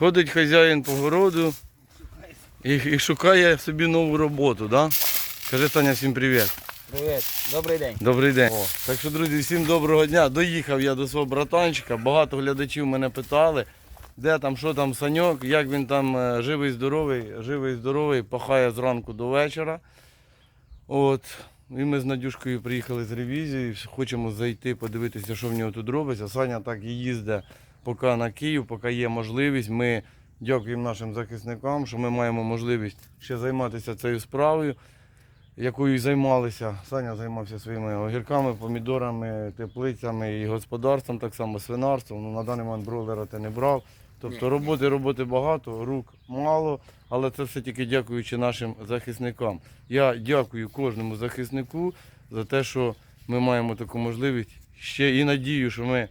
Ходить хазяїн по городу і, і шукає собі нову роботу, да? Кажи, Таня, всім привіт. Привіт, добрий день. Добрий день. О, так що, друзі, всім доброго дня. Доїхав я до свого братанчика. Багато глядачів мене питали, де там, що там саньок, як він там е, живий, здоровий, живий, здоровий, пахає зранку до вечора. От. І ми з Надюшкою приїхали з ревізії, хочемо зайти, подивитися, що в нього тут робиться. Саня так і їздить поки на Київ, поки є можливість. Ми дякуємо нашим захисникам, що ми маємо можливість ще займатися цією справою, якою і займалися. Саня займався своїми огірками, помідорами, теплицями і господарством, так само свинарством. Ну, на даний момент бройлера ти не брав. Тобто роботи, роботи багато, рук мало, але це все тільки дякуючи нашим захисникам. Я дякую кожному захиснику за те, що ми маємо таку можливість. Ще і надію, що ми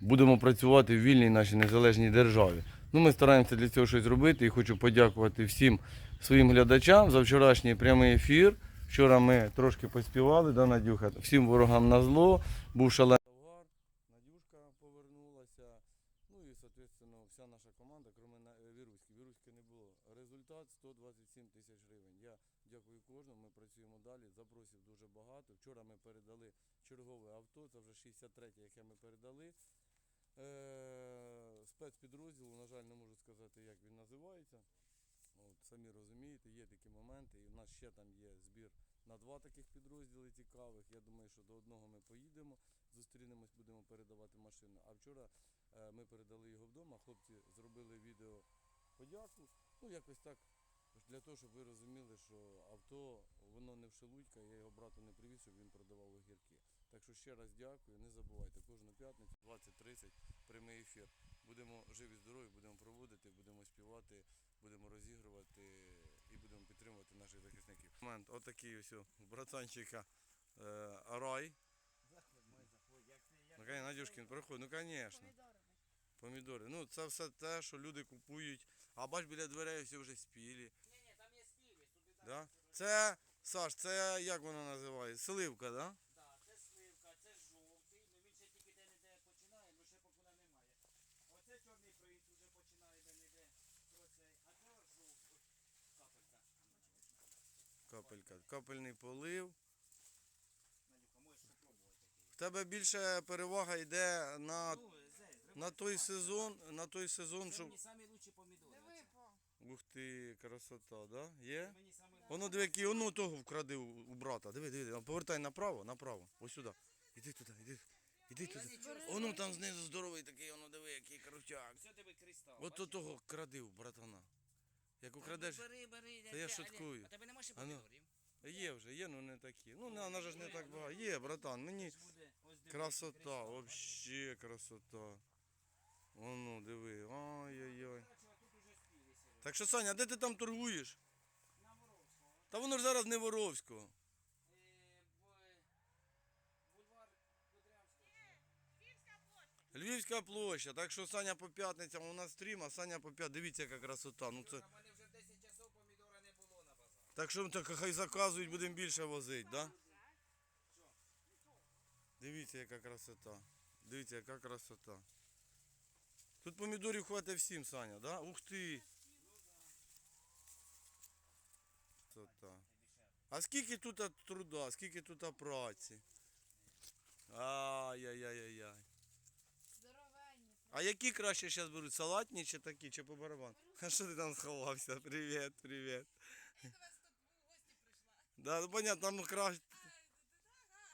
будемо працювати в вільній нашій незалежній державі. Ну, ми стараємося для цього щось робити і хочу подякувати всім своїм глядачам за вчорашній прямий ефір. Вчора ми трошки поспівали, да, Надюха? Всім ворогам на зло, був шалений Надюшка повернулася. Ну і, соответственно, вся наша команда, крім Віруськи. Віруськи не було. Результат 127 тисяч гривень. Я дякую кожному, ми працюємо далі. Запросів дуже багато. Вчора ми передали чергове авто, це вже 63 яке ми передали. Е, спецпідрозділу, на жаль, не можу сказати, як він називається. От, самі розумієте, є такі моменти. І в нас ще там є збір на два таких підрозділи цікавих. Я думаю, що до одного ми поїдемо, зустрінемось, будемо передавати машину. А вчора е, ми передали його вдома. Хлопці зробили відео подяку. Ну, якось так. Для того, щоб ви розуміли, що авто воно не в Шелудька, я його брату не привіз, щоб він продавав огірки. Так що ще раз дякую. Не забувайте, кожну п'ятницю 20.30 прямий ефір. Будемо живі, здорові, будемо проводити, будемо співати, будемо розігрувати і будемо підтримувати наших захисників. Момент, отакий ось у братанчика е, Арай. Ну, конечно, Надюшкін, проходь, ну звісно. Помідори. Ну, це все те, що люди купують. А бач, біля дверей все вже спілі. Ні, ні, там є далі. Да? Це, Саш, це як воно називається? Сливка, да? Да, це сливка, це жовтий, ну він ще тільки де-не-де починає, ну ще поки немає. Оце чорний принц вже починає де-не-де про цей, а це ось жовтий. Капелька. Капельний полив. В тебе більше перевага йде на, Ну, на той сезон, на той сезон, Це щоб. мені самі лучші помідори. Ух ти, красота, да? Є? Воно диви, який воно того вкради у, брата. Диви, диви, повертай направо, направо. Ось сюди. Іди туди, іди. Іди туди. Воно там знизу здоровий такий, воно диви, який крутяк. Все тебе кристал. От до того кради у братана. Як украдеш. ну Бери, бери, Та я шуткую. А тебе нема ще ну. помідорів? Є вже, є, ну не такі. Ну, на, на ж не так багато. Є, братан, мені красота, вообще красота. Воно, диви. Ой-ой-ой. Так що, Саня, де ти там торгуєш? На Воровського. Та воно ж зараз не Воровського. Е, Бульвар Львівська площа. Так що Саня по п'ятницям у нас стрім, а Саня по п'ятницям. Дивіться, яка красота. Ну це. У мене вже 10 часов помідора не було на базарі. Так що так хай заказують, будемо більше возити, да? Дивіться, яка красота. Дивіться, яка красота. Тут помідорів хватить всім, Саня, да? Ух ти! Красота. А скільки тут труда, скільки тут праці? Ай-яй-яй-яй. Здоровенні. А які краще зараз беруть? Салатні чи такі, чи по барабану? А що ти там сховався? Привіт, привіт. Я до вас тут в гості прийшла. Да, ну понятно, там краще.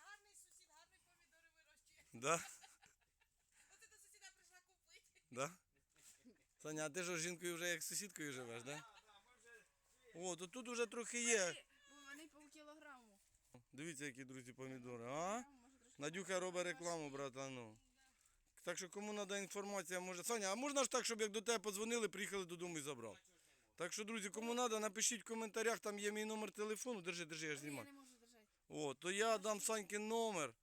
Гарний сусід, гарний помідори вирощує. Да? Оце до сусіда прийшла купити. Да? Саня, а ти ж жінкою вже як з сусідкою живеш, да? О, то тут уже трохи є. Вони по кілограму. Дивіться, які друзі помідори, а? Надюха робить рекламу, братану. Так що кому треба інформація, може. Саня, а можна ж так, щоб як до тебе подзвонили, приїхали додому і забрав? Так що, друзі, кому треба, напишіть в коментарях, там є мій номер телефону. Держи, держи, я ж Я знімаю. не можу держати. О, то я дам Санькин номер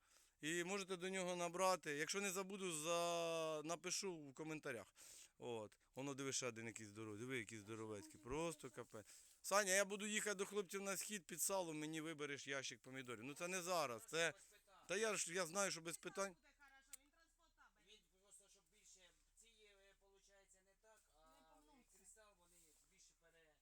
і можете до нього набрати. Якщо не забуду, за... напишу в коментарях. От. Воно диви ще один якийсь здоровий. Диви, який здоровецький. Просто капець. Саня, я буду їхати до хлопців на схід під салом, мені вибереш ящик помідорів. Ну це не зараз. Це. Та я ж я знаю, що без питань. Він просто, щоб більше, ці, виходить, не так, а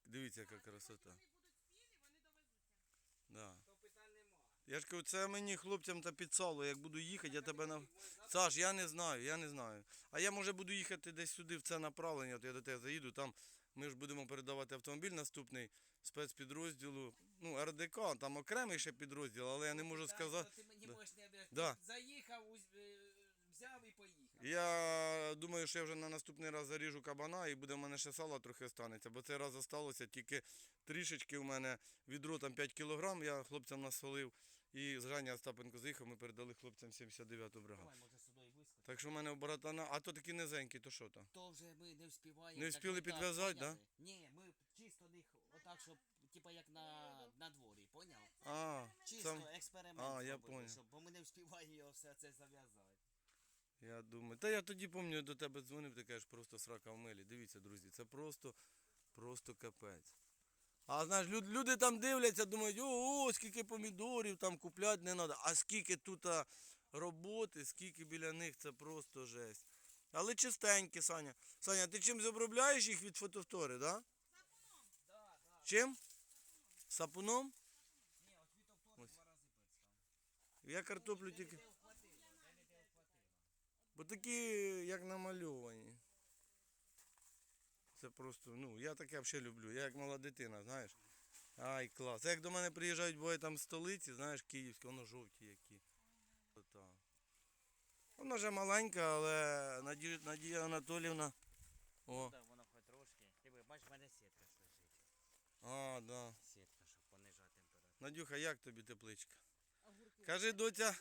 Дивіться, яка красота. Вони будуть спілі, вони довезуться. Да. То питань нема. Я ж кажу, це мені хлопцям та під сало. Як буду їхати, я тебе на. Саш, я не знаю, я не знаю. А я може буду їхати десь сюди в це направлення, то я до тебе заїду. Там ми ж будемо передавати автомобіль наступний спецпідрозділу. Ну, РДК, там окремий ще підрозділ, але я не можу сказати. Ти мені можеш не. Да. Заїхав, е, взяв і поїхав. Я думаю, що я вже на наступний раз заріжу кабана і буде в мене ще сала трохи останеться, бо цей раз залишилося тільки трішечки в мене відро там 5 кілограм, я хлопцям насолив. І з Остапенко заїхав, ми передали хлопцям 79-ту бригаду. Так що в мене у братана, а то такі низенькі, то що там? То вже ми не вспіваємо. Не так вспіли ми так, підв'язати, поняли? Ні, ми чисто них отак, щоб, типа як на, на дворі, поняв? А, Чисто це, експеримент А, я зробили, поняв. щоб, бо ми не вспіваємо його все це зав'язати. Я думаю. Та я тоді пам'ятаю, до тебе дзвонив, ти кажеш, просто срака в милі. Дивіться, друзі, це просто, просто капець. А знаєш, люд- люди там дивляться, думають, о, о, скільки помідорів там купляти не треба. А скільки тут роботи, скільки біля них, це просто жесть. Але чистенькі, Саня. Саня, ти чим обробляєш їх від фотовтори, да? Сапуном. Да, да. Чим? Сапуном? Ні, от від Ось. два рази перстав. Я картоплю тільки. Де вхватило, де не де вхватило. Бо такі, як намальовані. Це просто, ну, я таке взагалі люблю. Я як мала дитина, знаєш. Ай, клас. А як до мене приїжджають буває там з столиці, знаєш, київські, воно жовті які. Ота. Вона вже маленька, але Надія, Надія Анатолівна. О, Так, воно хоч трошки. Ти бачиш, в мене сітка лежить. а, да. Сітка, щоб понижати температуру. Надюха, як тобі тепличка? Кажи, доця.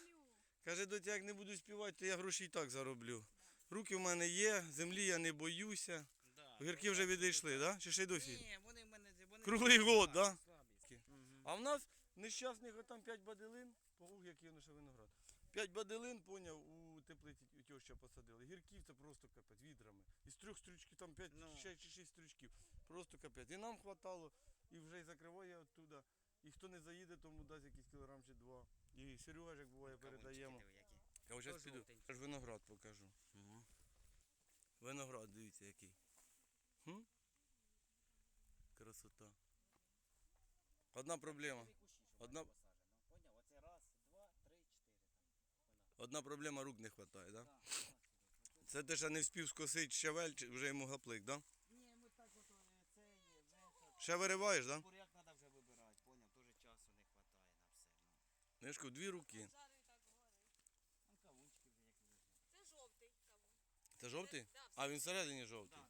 Каже, доця, як не буду співати, то я гроші і так зароблю. Руки в мене є, землі я не боюся. Да, Огірки вже відійшли, да? Чи ще й досі? Ні, вони в мене... Вони Круглий год, да? А в нас нещасних отам 5 баделин, ух, який воно ще виноград. 5 баделин, поняв, у теплиці у теща посадили. Гірків це просто капець, відрами. Із трьох стрючків, там 5 Ну. чи 6 стрючків. Просто капець. І нам хватало, і вже й закриває оттуда. І хто не заїде, тому дасть якийсь кілограм чи два. І Серега, як буває, передаємо. диви, які. Я вже То піду. Я ж виноград покажу. Виноград, дивіться який. Хм? Красота. Одна проблема. Одна- Поняв? Оце раз, два, три, чотири Одна проблема рук не вистачає. Так, так. Оце- Це ти ще не вспів скосити щавель, вже йому гаплик, да? Ні, ми так от е, це є, вже. Ще вириваєш, да? Буряк треба вже вибирати, поняв? Дуже часу не вистачає на все. Ну. Ну, Я ж кажу, дві руки. Жарий так горить. Там кавунчики вже як лежать. Це жовтий кавун. Це жовтий? А він всередині жовтий.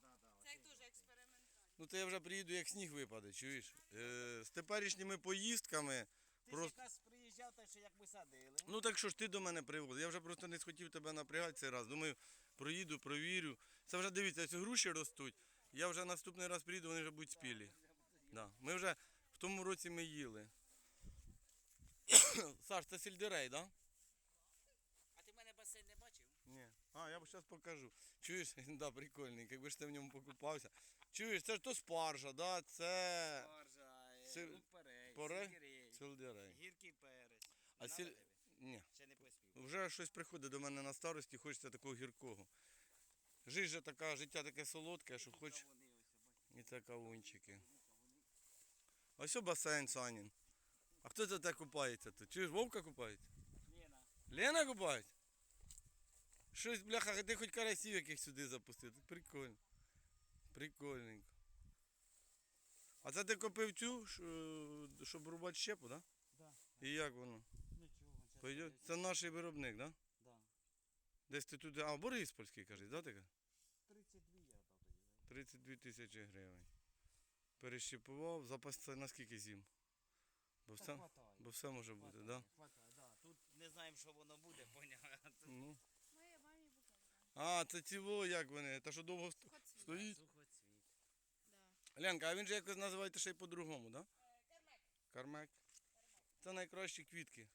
Це як дуже жовтий. експериментальний. Ну то я вже приїду, як сніг випаде, чуєш? Е, з теперішніми поїздками. Ти Просто- якраз приїжджав, те, що як ми садили. Ну так що ж ти до мене приводив? Я вже просто не схотів тебе напрягати цей раз. Думаю, проїду, провірю. Це вже дивіться, ці груші ростуть. Я вже наступний раз приїду, вони вже будуть спілі. Да. Ми вже в тому році ми їли. Саш, це сельдерей, так? Да? А ти в мене басейн не бачив? Ні. А, я зараз покажу. Чуєш? Да, прикольний, якби ж ти в ньому покупався. Чуєш, це ж то спаржа, да? це Баржа, Сир- лук перець, поре- сельдерей, сельдерей. гіркий перець. А сіль... тобі? Ні. Ще не поспів. Вже щось приходить до мене на старості, хочеться такого гіркого. Життя така, життя таке солодке, що хоч Вони ось, бачиш. і це кавунчики. Ось о басейн Санін. А хто це те купається тут? Чуєш, Вовка купається? Лена. Лена купається? Щось, бляха, ти хоч карасів яких сюди запустив. Прикольно. Прикольненько. А це ти купив цю, щоб рубати щепу, так? Да. Да? І як воно? Нічого. подивись. Це наш виробник, так? Да? Да. Десь ти туди. А, Бориспольський, кажеш, да, таке? 32 я дав тоді. 32 тисячі гривень. Перещепував, запас це на скільки зім? Бо все, хватає. бо все може бути, так? Да? Хватає, да. Тут не знаємо, що воно буде, поняв. Ну. Моє мамі букет. А, це ціло, як вони? Та що довго Сухоцвіт. стоїть? Сухоцвіт. Да. Ленка, а він же якось називаєте ще й по-другому, так? Да? Е, Кермек. Кармек. Це найкращі квітки.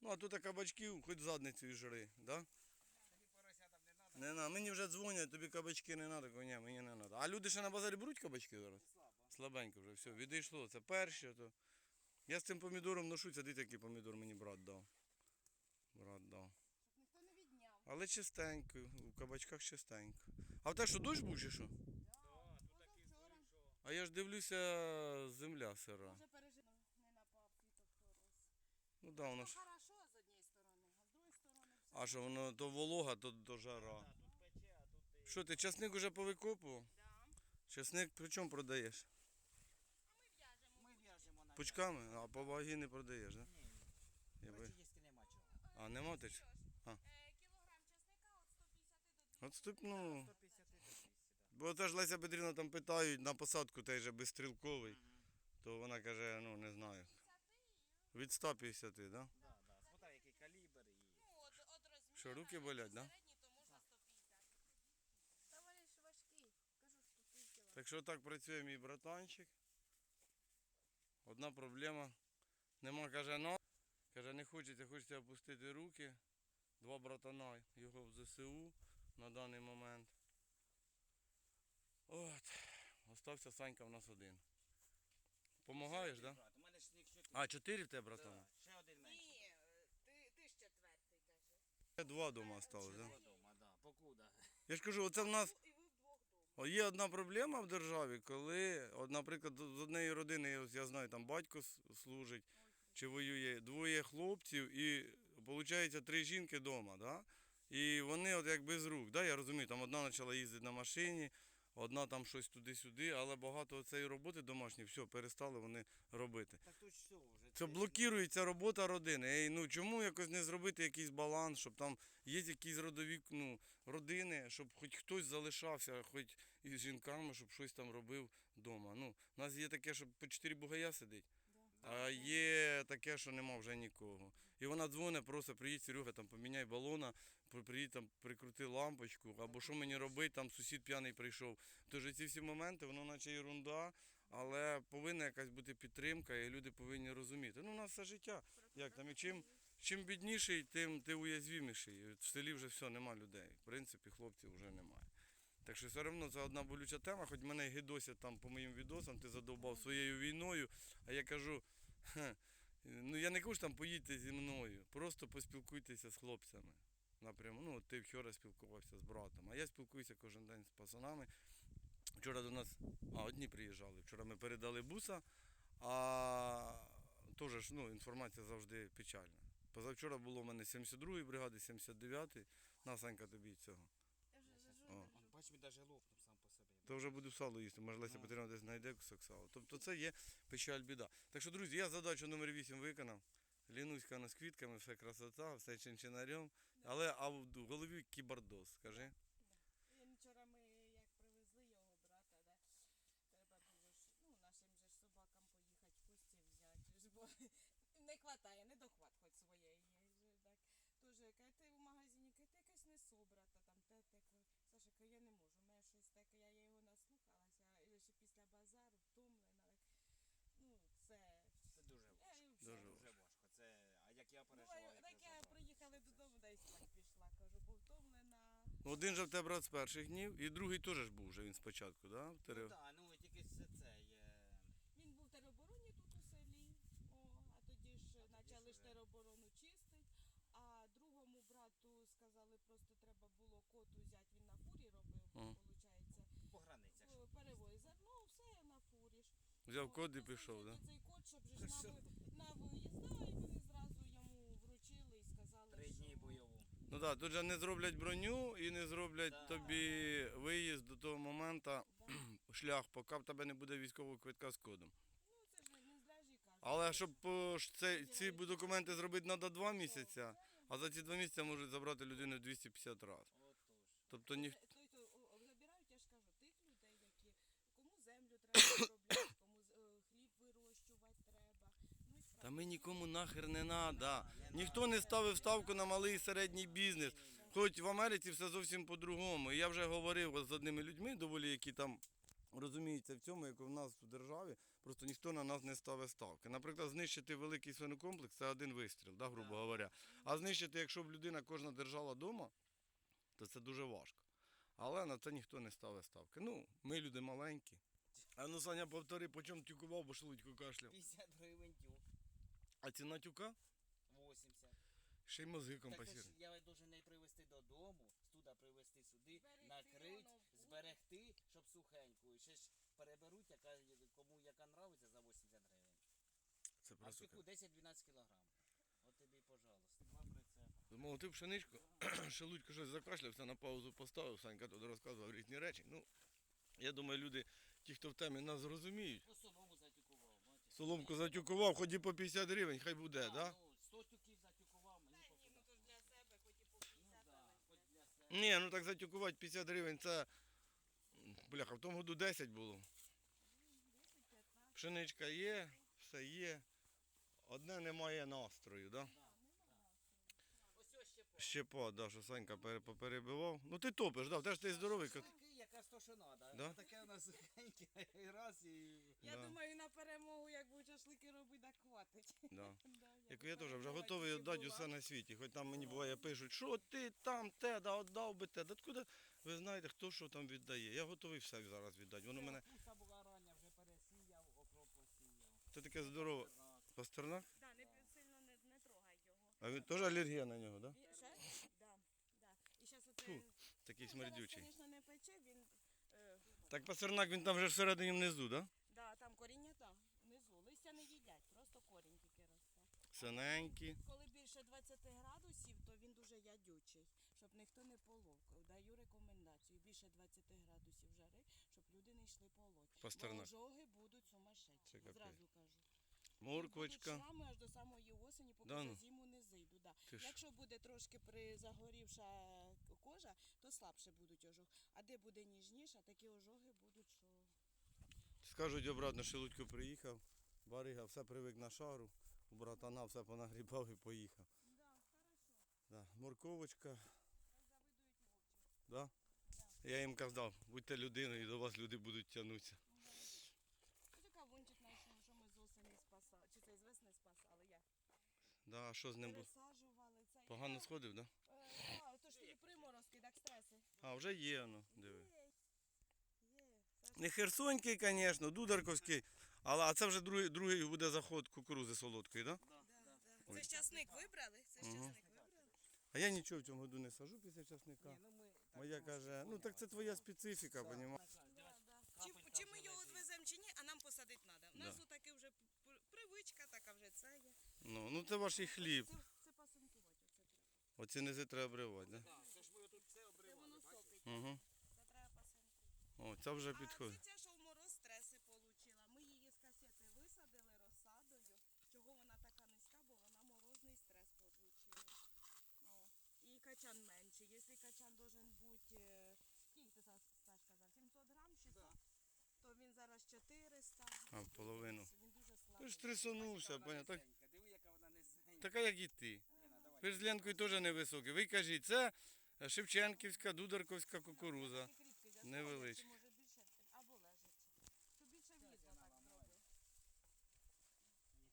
Ну, а тут кабачків, хоч задницю і жри, да? Тобі поросятам не треба. Не на, мені вже дзвонять, тобі кабачки не треба, ні, мені не треба. А люди ще на базарі беруть кабачки зараз? Слабо. Слабенько вже, все, відійшло. Це перше. То... Я з цим помідором ношуся, дивіться, який помідор мені брат дав. Брат дав. Ніхто не відняв. Але чистенько, у кабачках чистенько. А в те що дощ був чи що? Да, тут такі Позавчора. що. А я ж дивлюся, земля сира. Може пережив, не напав фітофтороз. Ну да, воно Ну, ж. хорошо з однієї сторони, а з другої сторони все. А що воно то волога, то, то жара. Да, тут пече, а тут і... Що ти часник уже повикопував? Да. Часник при чому продаєш? А ми в'яжемо. Ми в'яжемо на Пучками, а по вагі не продаєш, так? Ні, Да? ні. Їсти нема чого. А, нема ти? ж? А. е, кілограм часника від 150 до 200. От ступ, ну. 150 до 200, да. Бо теж Леся Петрівна там питають на посадку той же безстрілковий, то вона каже, ну не знаю. Від 150, так? Да? Да, да. Смотри, який калібр і... ну, от, от. Що, руки болять, да? Середній, то можна 150. Товариш важкий. Кажу, що ти. Так що так працює мій братанчик. Одна проблема. Нема, каже, ну. Каже, не хочеться, хочеться опустити руки. Два братана його в ЗСУ на даний момент. От. Остався Санька в нас один. Помагаєш, так? Да? У мене ж їх чотири. А, чотири в тебе братана? Да, Ще один менший. Ні, ти, ти ж четвертий, каже. Ще два дома осталось, так? два дома, да. Покуда. Я ж кажу, оце в нас І ви вдвох дома. О, Є одна проблема в державі, коли, от, наприклад, з однієї родини, я знаю, там батько служить чи воює, двоє хлопців, і виходить три жінки вдома. Да? І вони от як без рук. Да? Я розумію, там одна почала їздити на машині, одна там щось туди-сюди, але багато цієї роботи домашньої, все, перестали вони робити. Так тут що вже? Це блокується робота родини. Ей, ну чому якось не зробити якийсь баланс, щоб там є якісь родові ну, родини, щоб хоч хтось залишався, хоч із жінками, щоб щось там робив вдома. Ну, у нас є таке, що по чотири бугая сидить. А є таке, що нема вже нікого. І вона дзвонить, просто приїдь, Серега, там поміняй балона, приїдь там прикрути лампочку, або що мені робити, там сусід п'яний прийшов. Тож ці всі моменти, воно наче ерунда, але повинна якась бути підтримка, і люди повинні розуміти. Ну, у нас все життя. Як там, і чим, чим бідніший, тим ти уязвіміший. В селі вже все, нема людей. В принципі, хлопців вже немає. Так що все одно це одна болюча тема, хоч мене гидосять там по моїм відосам, ти задовбав своєю війною, а я кажу, «Хе, ну я не кажу, що там поїдьте зі мною, просто поспілкуйтеся з хлопцями. Напряму, ну ти вчора спілкувався з братом, а я спілкуюся кожен день з пацанами. Вчора до нас, а одні приїжджали. Вчора ми передали буса, а теж ж, ну, інформація завжди печальна. Позавчора було в мене 72-ї бригади, 79-ї. На, Санька, тобі цього. Бач, він навіть лопнув сам по собі. То вже буду сало їсти, може Леся. Петрівна десь знайде кусок сала. Тобто це є печаль біда. Так що, друзі, я задачу номер 8 виконав. Лінуська нас квітками, все красота, все чинчинарем. Але а в голові кібардос, скажи. Він вчора ми як привезли його брата, да, треба було ж, ну, нашим же ж собакам поїхати кості взяти, ж, бо не хватає, не дохват хоч своєї. Же, так. Тоже, каже, ти в магазині, каже, ти якась не собрата, там, те, те, каже, Саша, каже, я не можу, у мене щось таке, я його наслухалася, ще втомлена. Ну, це... Це дуже важко. і Дуже. Дуже важко. Це, а як я переживаю, Ну, як так я приїхала додому, десь так пішла, кажу, бо втомлена. Один же в тебе брат з перших днів, і другий теж ж був вже він спочатку, да? Ну так, ну тільки це, це є. Він був в теробороні тут у селі, о, а тоді ж почали ж вже- тероборону чистити. А другому брату сказали, просто треба було кот узяти, він на фурі робив, Ага. виходить. По границях. Перевозив. Ну, все на фурі ж. Взяв код і пішов, да? Цей код, щоб же ж на, ви- на і вони зразу йому вручили і сказали, Три що... дні бойову. Ну так, тут же не зроблять броню і не зроблять Да. тобі виїзд до того моменту, Да. шлях, поки в тебе не буде військового квитка з кодом. Ну, це ж не зря ж і кажуть. Але щоб е, ж це, ці документи зробити треба два місяці, а за ці два місяці можуть забрати людину 250 разів. Отож. Тобто ні, Той, то о, забирають, я ж кажу, тих людей, які кому землю треба обробляти, кому з- е, хліб вирощувати треба. Ну, і Та ми нікому нахер не треба. Ніхто не ставив ставку на малий і середній бізнес. Хоч в Америці все зовсім по-другому. І я вже говорив з одними людьми, доволі, які там розуміються в цьому, як у нас в державі, просто ніхто на нас не ставить ставки. Наприклад, знищити великий свинокомплекс це один вистріл, да, грубо говоря. А знищити, якщо б людина кожна держала вдома, то це дуже важко. Але на це ніхто не ставить ставки. Ну, ми люди маленькі. А ну, Саня, повтори, по чому тюкував, бо шлудько кашляв. 50 гривень. А ціна тюка? 80. Ще й мозги Так я должен не привезти додому, туди привезти сюди, Зберегти накрити, воно зберегти, щоб сухеньку попробуй. Ще ж переберуть, яка, кому яка нравиться за 80 гривень. Це А в просто. піку 10-12 кілограм. От тобі, пожалуйста. Змолотив пшеничку, шелудько щось закашлявся, на паузу поставив, Санька тут розказував різні речі. Ну, я думаю, люди, ті, хто в темі, нас зрозуміють. По солому затюкував, бачиш. Соломку затюкував, хоч і по 50 гривень, хай буде, так? Да? Ну, 100 тюків затюкував, мені Та ні, ну то ж для себе, хоч і по Ну 50, да, але. хоч для себе. Ні, ну так затюкувати 50 гривень це. Бляха, в тому году 10 було. Пшеничка є, все є. Одне немає настрою, так? Да? Ось ось ще по. Щепа, да, що Санька пере- поперебивав. Ну ти топиш, да, теж ти здоровий. кот. Що треба. Да? Таке у нас сухеньке, і раз і... Я Да. думаю, на перемогу, як будуть шашлики робити, так хватить. Да. Да, Як я теж вже готовий віддати була. усе на світі. Хоч там мені буває пишуть, що ти там те, да віддав би те. Да откуда ви знаєте, хто що там віддає. Я готовий все зараз віддати. Воно мене. Капуста була рання, вже пересіяв, окроп посіяв. Це таке здорове. Так. Пастернак? Да, не сильно не, не трогай його. А він теж алергія на нього, так? Да? І, ще? Да, да. І зараз оце... Такий смердючий. Зараз, звісно, не пече, він... Е, Так пастернак він там вже всередині внизу, так? Да? да, там коріння там, внизу. Листя не їдять, просто корінь тільки росте. Синенький. Коли більше 20 градусів, то він дуже ядючий, щоб ніхто не полов. Даю рекомендацію. Більше 20 градусів жари, щоб люди не йшли полоть. Пастернак. Бо ожоги будуть сумасшедші. Це капець. Зразу кажу. Морквочка. Шрами аж до самої осені, поки Да ну. за зиму не зайду. Да. Якщо буде трошки призагорівша кожа, то слабше будуть ожоги. А де буде ніжніша, такі ожоги будуть, що Скажуть обратно, Шелудько приїхав, барига, все привик на шару, у братана все понагрібав і поїхав. да, хорошо. Да. Морковочка, Завидують мовчі. да? Я їм казав, будьте людиною, і до вас люди будуть тягнутися. Ось кавунчик знайшов, що ми з осені спасали. Чи це з весни спасали? Як? Да, а що з ним було? Пересаджували це. Погано сходив, так? Да? Е, а, то ж тобі приморозки, так стреси. А, вже є, ну, диви. Є. Є. Не херсонський, звісно, дударковський, але а це вже другий, другий буде заход кукурузи солодкої, так? Да? Да, да, да. да. Це ж часник вибрали? Це ж часник вибрали? А я нічого в цьому году не сажу після часника. Ні, ну ми так Моя каже, ну так це твоя специфіка, понімаєш? так, Да, дядь, да. Чи, капелька чи ми вже його лежить. відвеземо чи ні, а нам посадити треба. У нас Да. отаки вже п- п- привичка, така вже це є. Ну, ну це ваш і хліб. Це, це пасинкувати оце треба. Оці низи треба обривати, так? Так, це ж ми тут все Це обривали, воно бачиш? Угу. Це треба пасинкувати. О, це вже А підходить. це ця, що в мороз стреси отримала. Ми її з касети висадили розсадою. Чого вона така низька, бо вона морозний стрес отримала. О. І качан менший. Якщо качан должен бути, е, скільки ти Саш Саш казав, 700 грам, 600, то він зараз 400. А, половину. Він дуже Ти ж трясонувся? Так, низенька. Диви, яка вона низенька. Така як і ти. Ви ж з Ленкою теж невисокі. Ви кажіть, це Шевченківська, Дударковська кукуруза. Більше або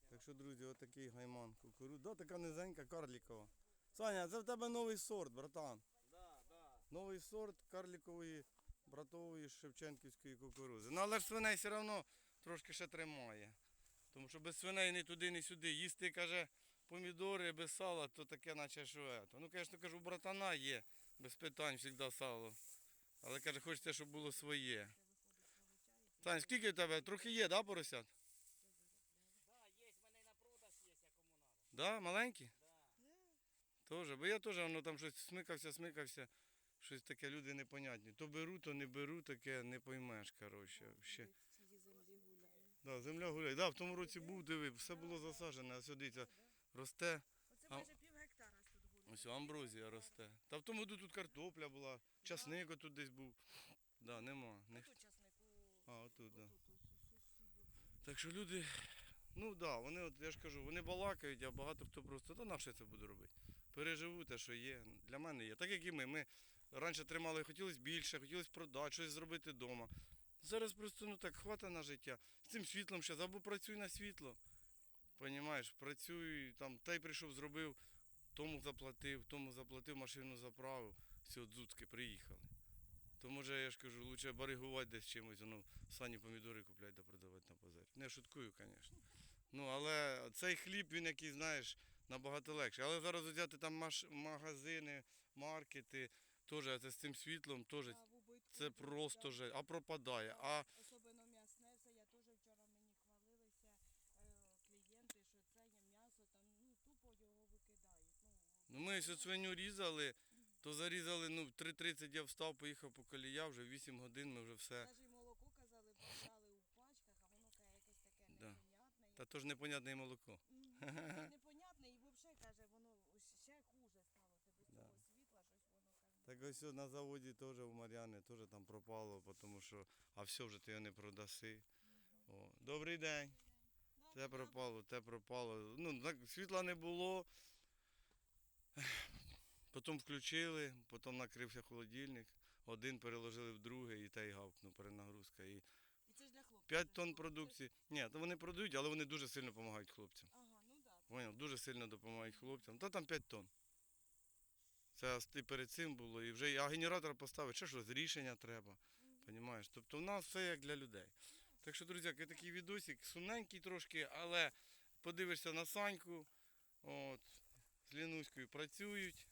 так що, друзі, отакий гайман кукуруз. Да, така низенька, карлікова. Саня, це в тебе новий сорт, братан. Да, да. Новий сорт карлікової братової Шевченківської кукурузи. Ну але ж свиней все одно трошки ще тримає. Тому що без свиней ні туди, ні сюди. Їсти, каже, помідори без сала, то таке, наче що. ето. Ну, звісно, кажу, братана є, без питань завжди сало. Але каже, хочеться, щоб було своє. Сань, скільки в тебе? Трохи є, да, поросят? Да, є, в мене на продаж є, як кому надо. Да, маленькі? Да. Теж, бо я теж воно там щось смикався, смикався. Щось таке люди непонятні. То беру, то не беру, таке не поймеш, коротше. Ще. Да, земля гуляє. Да, в тому році був, диви, все було засаджене, а сюди росте. Оце майже пів гектара тут гуляє. Ось амброзія росте. Та в тому году тут картопля була, часник тут десь був. Да, нема. Не... Тут часнику. А, отут, да. Так що люди, ну так, да, вони, от, я ж кажу, вони балакають, а багато хто просто, та на що я це буду робити? Переживу те, що є. Для мене є. Так як і ми. Ми раніше тримали, хотілося більше, хотілося продати, щось зробити вдома. Зараз просто ну так хвата на життя. З цим світлом зараз або працюй на світло. Понімаєш, працюй, там, той прийшов, зробив, тому заплатив, тому заплатив, машину заправив. Все, дзуцки, приїхали. То може, я ж кажу, лучше баригувати десь чимось, ну, сані помідори купляти та продавати на базарі. Не шуткую, звісно. Ну, але цей хліб, він який, знаєш, набагато легший. Але зараз взяти там маш- магазини, маркети, теж це з цим світлом, теж це просто же, а пропадає. А Особливо м'ясне все. Я теж вчора мені хвалилися е, клієнти, що це є м'ясо, там ну тупо його викидають. Ну, ми ось свиню різали, то зарізали, ну, в 3.30 я встав, поїхав по колія, вже 8 годин ми вже все. Навіть молоко казали, продали у пачках, а воно каже, якесь таке Да. непонятне. Та то ж непонятне і молоко. М, Непонятне і взагалі каже, воно ще хуже стало. Ти без Да. цього світла щось воно каже. Так ось на заводі теж у Мар'яни теж там пропало, тому що, а все вже ти його не продаси. О, добрий день. Те пропало, те пропало. Ну, так, світла не було. Потім включили, потім накрився холодильник, один переложили в другий і та й гавкнув, перенагрузка. І І це ж для хлопців. 5 тонн продукції. Ні, то вони продають, але вони дуже сильно допомагають хлопцям. Ага, ну. Да. Поняв? Дуже сильно допомагають хлопцям. Та там 5 тонн. Це ти перед цим було. І вже, а генератор поставити, ще щось, рішення треба. Понімаєш? Тобто в нас все як для людей. Так що, друзі, такий відосик, сумненький трошки, але подивишся на Саньку, от, з Лінуською працюють.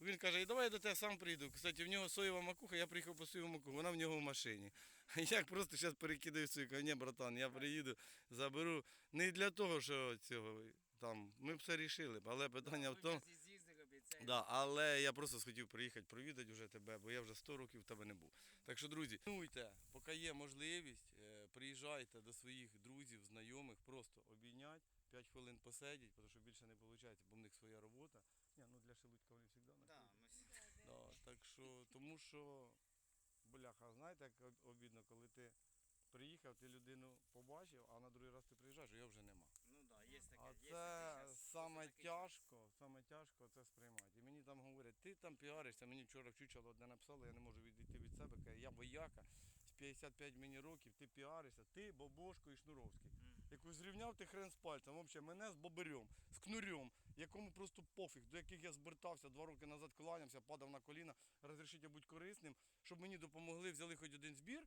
Він каже, і давай я до тебе сам прийду. Кстати, в нього соєва макуха, я приїхав по соєву макуху, вона в нього в машині. Я просто зараз перекидаю свою, кажу, ні, братан, я приїду, заберу. Не для того, що цього там, ми б все рішили, але питання в тому. Да, але я просто схотів приїхати провідати вже тебе, бо я вже 100 років в тебе не був. Так що, друзі, цінуйте, поки є можливість, е, приїжджайте до своїх друзів, знайомих, просто обійнять, 5 хвилин посидіть, тому що більше не виходить, бо в них своя робота. Ні, ну для шелудька вони завжди на Да, ми Да, так що, тому що, бляха, знаєте, як обідно, коли ти приїхав, ти людину побачив, а на другий раз ти приїжджаєш, а його вже нема. Ну да, є таке. А є це таке саме тяжко, саме тяжко це сприймати. І мені там говорять, ти там піаришся, мені вчора в чучело одне написали, я не можу відійти від себе. Каже, я вояка, з 55 мені років, ти піаришся, ти Бобошко і Шнуровський. Яку зрівняв ти хрен з пальцем, взагалі мене з бобарем, з кнурем, якому просто пофіг, до яких я звертався два роки назад, кланявся, падав на коліна, розрішіть бути корисним, щоб мені допомогли, взяли хоч один збір.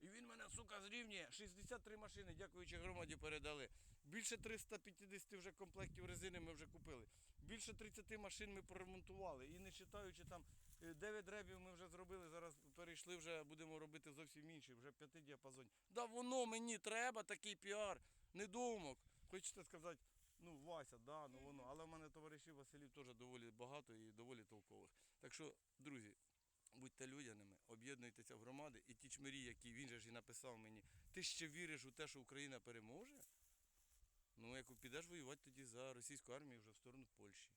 І він мене, сука, зрівнює. 63 машини, дякуючи громаді, передали. Більше 350 вже комплектів резини ми вже купили. Більше 30 машин ми поремонтували. І не вважаючи там 9 ребів ми вже зробили. Зараз перейшли, вже будемо робити зовсім інші, вже п'яти діапазонів. Да воно мені треба такий піар. Недумок. Хочете сказати, ну Вася, да, ну воно. Але в мене товаришів Василів теж доволі багато і доволі толкових. Так що, друзі, будьте людяними, об'єднуйтеся в громади і ті чмирі, які він же ж і написав мені, ти ще віриш у те, що Україна переможе? Ну, як підеш воювати тоді за російську армію вже в сторону Польщі.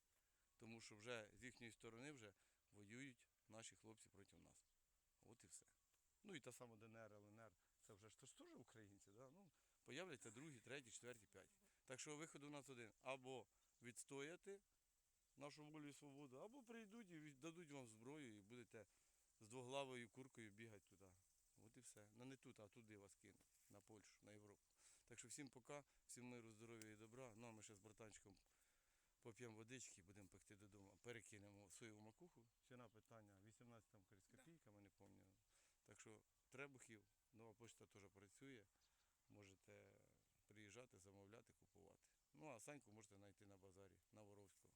Тому що вже з їхньої сторони вже воюють наші хлопці проти нас. От і все. Ну і та сама ДНР, ЛНР, це вже ж теж українці, да? ну, появляться другі, треті, четверті, п'яті. Так що виход у нас один. Або відстояти нашу волю і свободу, або прийдуть і дадуть вам зброю і будете з двоглавою куркою бігати туди. От і все. Ну не тут, а туди вас кинуть. На Польщу, на Європу. Так що всім пока, всім миру, здоров'я і добра. Ну а ми ще з братанчиком поп'ємо водички будемо пекти додому. Перекинемо соєву макуху. Ціна питання 18 там копійками, не пам'ятаю. Так що Требухів, нова почта теж працює. Можете приїжджати, замовляти, купувати. Ну а Саньку можете знайти на базарі, на Воровського.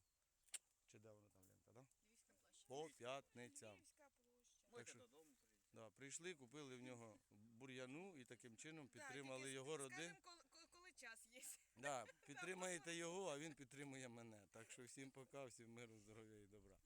Чи де вона там лента, да? Львівська площа. По п'ятницям. Львівська площа. Можете додому. Да, прийшли, купили в нього бур'яну і таким чином підтримали тільки його родину. Скажемо, коли, коли, коли час є. Да, підтримаєте його, а він підтримує мене. Так що всім пока, всім миру, здоров'я і добра.